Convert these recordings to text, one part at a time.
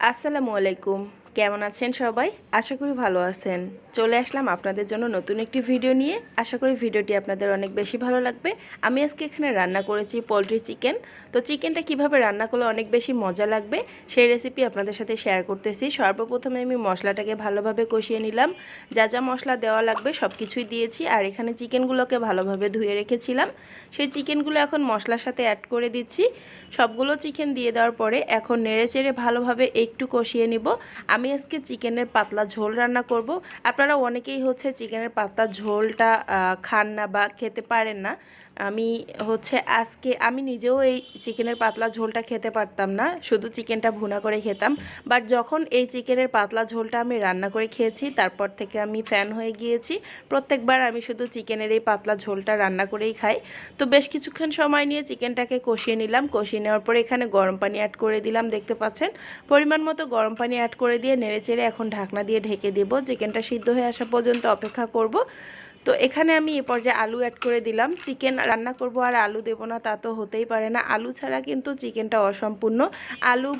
আসসালামু আলাইকুম। কেমন আছেন সবাই? আশা করি ভালো আছেন। চলে আসলাম আপনাদের জন্য নতুন একটি ভিডিও নিয়ে। আশা করি ভিডিওটি আপনাদের অনেক বেশি ভালো লাগবে। আমি আজকে এখানে রান্না করেছি পোলট্রি চিকেন। তো চিকেনটা কীভাবে রান্না করলে অনেক বেশি মজা লাগবে, সেই রেসিপি আপনাদের সাথে শেয়ার করতেছি। সর্বপ্রথমে আমি মশলাটাকে ভালোভাবে কষিয়ে নিলাম। যা যা মশলা দেওয়া লাগবে সব কিছুই দিয়েছি। আর এখানে চিকেনগুলোকে ভালোভাবে ধুয়ে রেখেছিলাম। সেই চিকেনগুলো এখন মশলার সাথে অ্যাড করে দিচ্ছি। সবগুলো চিকেন দিয়ে দেওয়ার পরে এখন নেড়ে চেড়ে ভালোভাবে একটু কষিয়ে নিব। আমি আজকে চিকেনের পাতলা ঝোল রান্না করব। আপনারা অনেকেই হচ্ছে চিকেনের পাতলা ঝোলটা খান না বা খেতে পারেন না। আমি হচ্ছে আজকে, আমি নিজেও এই চিকেনের পাতলা ঝোলটা খেতে পারতাম না, শুধু চিকেনটা ভুনা করে খেতাম। বাট যখন এই চিকেনের পাতলা ঝোলটা আমি রান্না করে খেয়েছি, তারপর থেকে আমি ফ্যান হয়ে গিয়েছি। প্রত্যেকবার আমি শুধু চিকেনের এই পাতলা ঝোলটা রান্না করেই খাই। তো বেশ কিছুক্ষণ সময় নিয়ে চিকেনটাকে কষিয়ে নিলাম। কষিয়ে নেওয়ার পরে এখানে গরম পানি অ্যাড করে দিলাম, দেখতে পাচ্ছেন? পরিমাণ মতো গরম পানি অ্যাড করে দিয়ে নেড়েচেড়ে এখন ঢাকনা দিয়ে ঢেকে দেবো। চিকেনটা সিদ্ধ হয়ে আসা পর্যন্ত অপেক্ষা করব। তো এখানে আমি এ পর্যায়ে আলু অ্যাড করে দিলাম। চিকেন রান্না করব আর আলু দেবো না, তা তো হতেই পারে না। আলু ছাড়া কিন্তু চিকেনটা অসম্পূর্ণ। আলু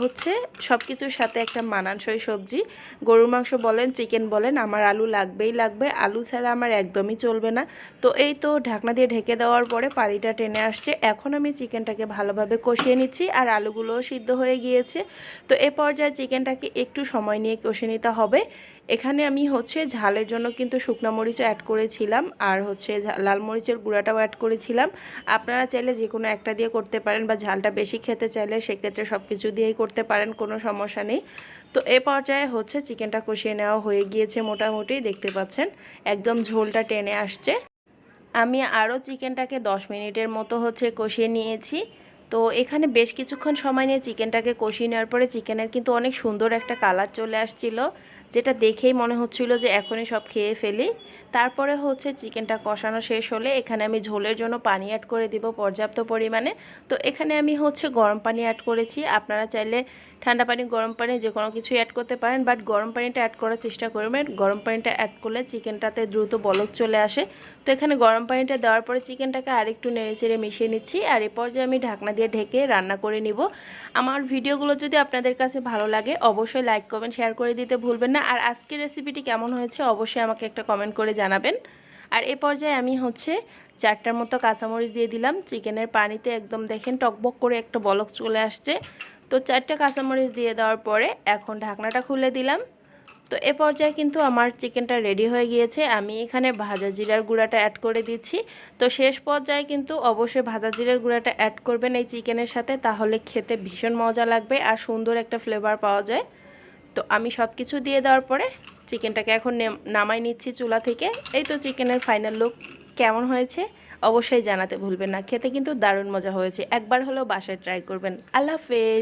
হচ্ছে সব কিছুর সাথে একটা মানানসই সবজি। গরুর মাংস বলেন চিকেন বলেন, আমার আলু লাগবেই লাগবে। আলু ছাড়া আমার একদমই চলবে না। তো এই তো ঢাকনা দিয়ে ঢেকে দেওয়ার পরে পানিটা টেনে আসছে। এখন আমি চিকেনটাকে ভালোভাবে কষিয়ে নিচ্ছি আর আলুগুলোও সিদ্ধ হয়ে গিয়েছে। তো এ পর্যায়ে চিকেনটাকে একটু সময় নিয়ে কষে নিতে হবে। এখানে আমি হচ্ছে ঝালের জন্য কিন্তু শুকনো মরিচও অ্যাড করেছিলাম আর হচ্ছে লাল মরিচের গুঁড়াটাও অ্যাড করেছিলাম। আপনারা চাইলে যে কোনো একটা দিয়ে করতে পারেন বা ঝালটা বেশি খেতে চাইলে সেক্ষেত্রে সব কিছু দিয়েই করতে পারেন, কোনো সমস্যা নেই। তো এ পর্যায়ে হচ্ছে চিকেনটা কষিয়ে নেওয়া হয়ে গিয়েছে মোটামুটি, দেখতে পাচ্ছেন? একদম ঝোলটা টেনে আসছে। আমি আরও চিকেনটাকে দশ মিনিটের মতো হচ্ছে কষিয়ে নিয়েছি। তো এখানে বেশ কিছুক্ষণ সময় নিয়ে চিকেনটাকে কষিয়ে নেওয়ার পরে চিকেনের কিন্তু অনেক সুন্দর একটা কালার চলে আসছিল। যেটা দেখেই মনে হচ্ছিল যে এখনই সব খেয়ে ফেলি। তারপরে হচ্ছে চিকেনটা কষানো শেষ হলে এখানে আমি ঝোলের জন্য পানি অ্যাড করে দিব পর্যাপ্ত পরিমাণে। তো এখানে আমি হচ্ছে গরম পানি অ্যাড করেছি। আপনারা চাইলে ঠান্ডা পানি, গরম পানি যে কোনো কিছু অ্যাড করতে পারেন। বাট গরম পানিটা অ্যাড করার চেষ্টা করবেন। গরম পানিটা অ্যাড করলে চিকেনটাতে দ্রুত বলক চলে আসে। তো এখানে গরম পানিটা দেওয়ার পরে চিকেনটাকে আরেকটু নেড়ে চেড়ে মিশিয়ে নিচ্ছি। আর এ পর্যায়ে আমি ঢাকনা দিয়ে ঢেকে রান্না করে নিব। আমার ভিডিওগুলো যদি আপনাদের কাছে ভালো লাগে, অবশ্যই লাইক কমেন্ট শেয়ার করে দিতে ভুলবেন না। আর আজকের রেসিপিটি কেমন হয়েছে অবশ্যই আমাকে একটা কমেন্ট করে জানাবেন। আর এ পর্যায়ে আমি হচ্ছে চারটার মতো কাঁচামরিচ দিয়ে দিলাম। চিকেনের পানিতে একদম দেখেন টকবক করে একটা বলক চলে আসছে। তো চারটে কাঁচামরিচ দিয়ে দেওয়ার পরে এখন ঢাকনাটা খুলে দিলাম। তো এ পর্যায়ে কিন্তু আমার চিকেনটা রেডি হয়ে গিয়েছে। আমি এখানে ভাজা জিরার গুঁড়াটা অ্যাড করে দিচ্ছি। তো শেষ পর্যায়ে কিন্তু অবশ্যই ভাজা জিরার গুঁড়াটা অ্যাড করবেন এই চিকেনের সাথে। তাহলে খেতে ভীষণ মজা লাগবে আর সুন্দর একটা ফ্লেভার পাওয়া যায়। তো আমি সব কিছু দিয়ে দেওয়ার পরে চিকেনটাকে এখন নামাই নিচ্ছি চুলা থেকে। এই তো চিকেনের ফাইনাল লুক কেমন হয়েছে অবশ্যই জানাতে ভুলবেন না। খেতে কিন্তু দারুণ মজা হয়েছে। একবার হলেও বাসায় ট্রাই করবেন। আল্লাহ হাফেজ।